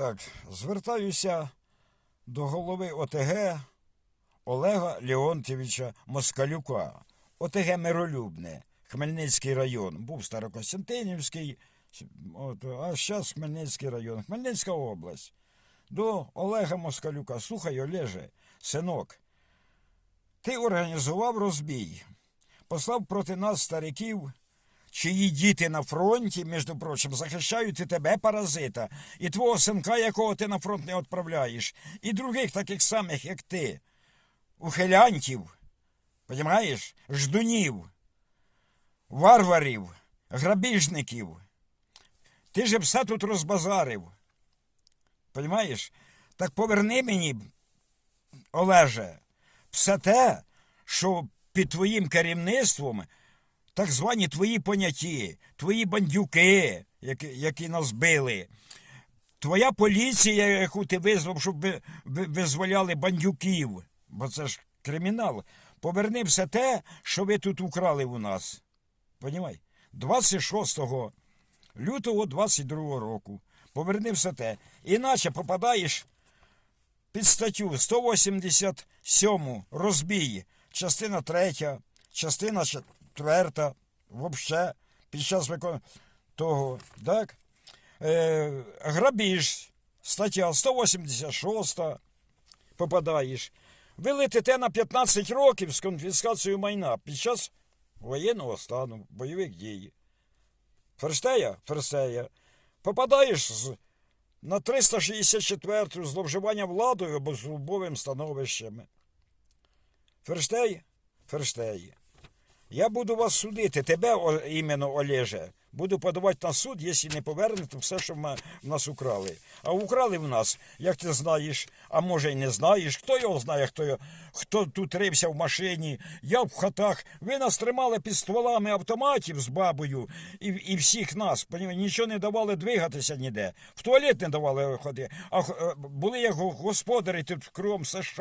Так, звертаюся до голови ОТГ Олега Леонтьєвича Москалюка. ОТГ Миролюбне, Хмельницький район. Був Старокостянтинівський, от, а зараз Хмельницький район, Хмельницька область. До Олега Москалюка. Слухай, Олеже, синок, ти організував розбій, послав проти нас стариків, чиї діти на фронті, між прочим, захищають і тебе, паразита, і твого синка, якого ти на фронт не відправляєш, і других таких самих, як ти, ухилянтів, понімаєш, ждунів, варварів, грабіжників. Ти же все тут розбазарив. Понімаєш? Так поверни мені, Олеже, все те, що під твоїм керівництвом так звані твої поняті, твої бандюки, які, які нас били, твоя поліція, яку ти визвав, щоб ви, ви, визволяли бандюків, бо це ж кримінал. Поверни все те, що ви тут украли у нас. Понімай? 26 лютого 22 року. Поверни все те. Іначе попадаєш під статтю 187 розбій, частина 3, частина 4, взагалі, під час виконання того, так? Е, грабіж, стаття 186, попадаєш. Ви летите на 15 років з конфіскацією майна під час воєнного стану, бойових дій. Ферстея? Ферстея. Попадаєш з, на 364 зловживання владою або службовим становищем. Ферштей? Ферштей. Я буду вас судити, тебе іменно Олеже. Буду подавати на суд, якщо не повернете все, що в в нас украли. А украли в нас, як ти знаєш, а може й не знаєш. Хто його знає, хто, хто тут рився в машині, я в хатах. Ви нас тримали під стволами автоматів з бабою і, і всіх нас. Нічого не давали двигатися ніде. В туалет не давали ходити. А е, були як господарі тут кругом США.